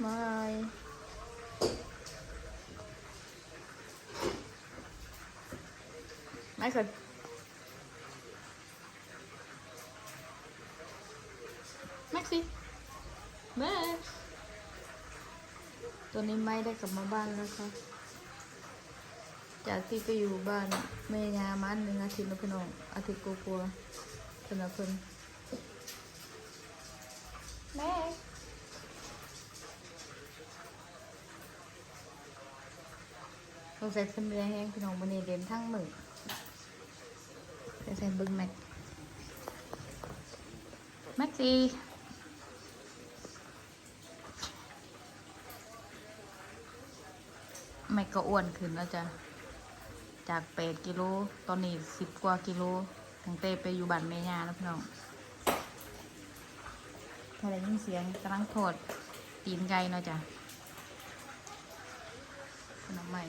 ไม่ไม่เคยแม็กซี่แม็กตัวนี้ไม่ได้กลับมาบ้านแล้วค่ะจากที่ไปอยู่บ้านแม่ยามันหนึ่งอาทิตย์แล้วพี่น้องอาทิตย์กลัวๆเป็นละเพิ่นแม่เราใส่เส้นเรือแห้งพี่น้องวันนี้เด่นทั้งมือใส่เส้นเบึงแม็กแม็กซี่แม็กก็อ้วนขึ้นแล้วจ้ะจากแปดกิโลตอนนี้สิบกว่ากิโลตั้งแต่ไปอยู่บ้านแม่ย่าแล้วพี่น้องถ้าได้ยินเสียงกำลังทอดตีนไก่เนาะจ้ะขนมใหม่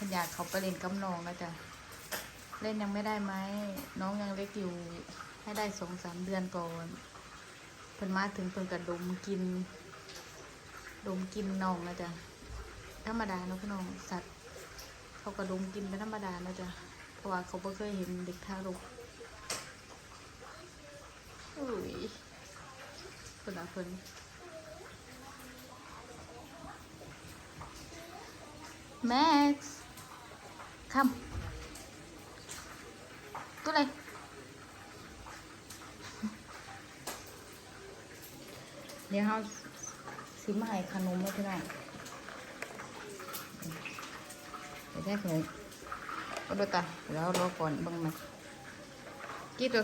พิ่นอยาเขาไปเล่นกับน้องแล้วจ้ะเล่นยังไม่ได้ไหมน้องยังเล็กอยู่ ให้ได้สองสามเดือนก่อนเพิ่นมาถึงเพิ่นกระดมกิน ดมกินน้องแล้วจ้ะธรรมดาเนาะพี่น้องสัตว์เขากระดมกินเป็นธรรมดานะจ้ะเพราะว่าเขาไม่เคยเห็นเด็กทารกอุ้ยเพิ่นอะเพิ่นแม็กซ์ คำตัวอะไรเดี๋ยวเขาซื้อมาให้ขนมไว้พี่น้องเดี๋ยวได้ขนมก็ดูตาแล้วรอก่อนเบังมันกี่ตัว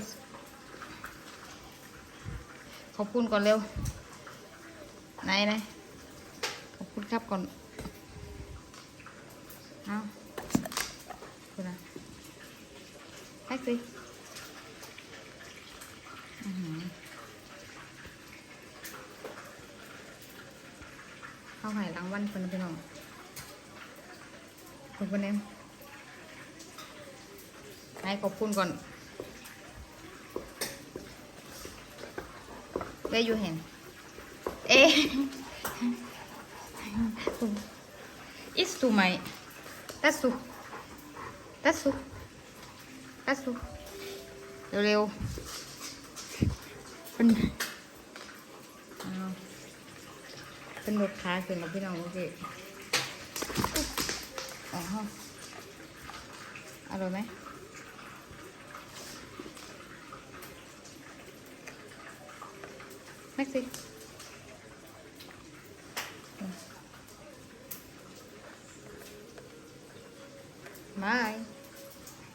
ขอบคุณก่อนเร็วไหนไหนขอบคุณครับก่อน เอา คุณนะแท็กซี่อื้อหือเข้าหายรางวัลคนพี่น้องขอบคุณเอ็มให้ขอบคุณก่อนเวยูเห็น เอ๊ it's too my that's too that's too that's too เร็วๆเป็นอ้าวเป็นลูกค้าขึ้นแล้วพี่น้องโอเคอ๋ออร่อยไหมแม็กซี่มา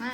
หญ่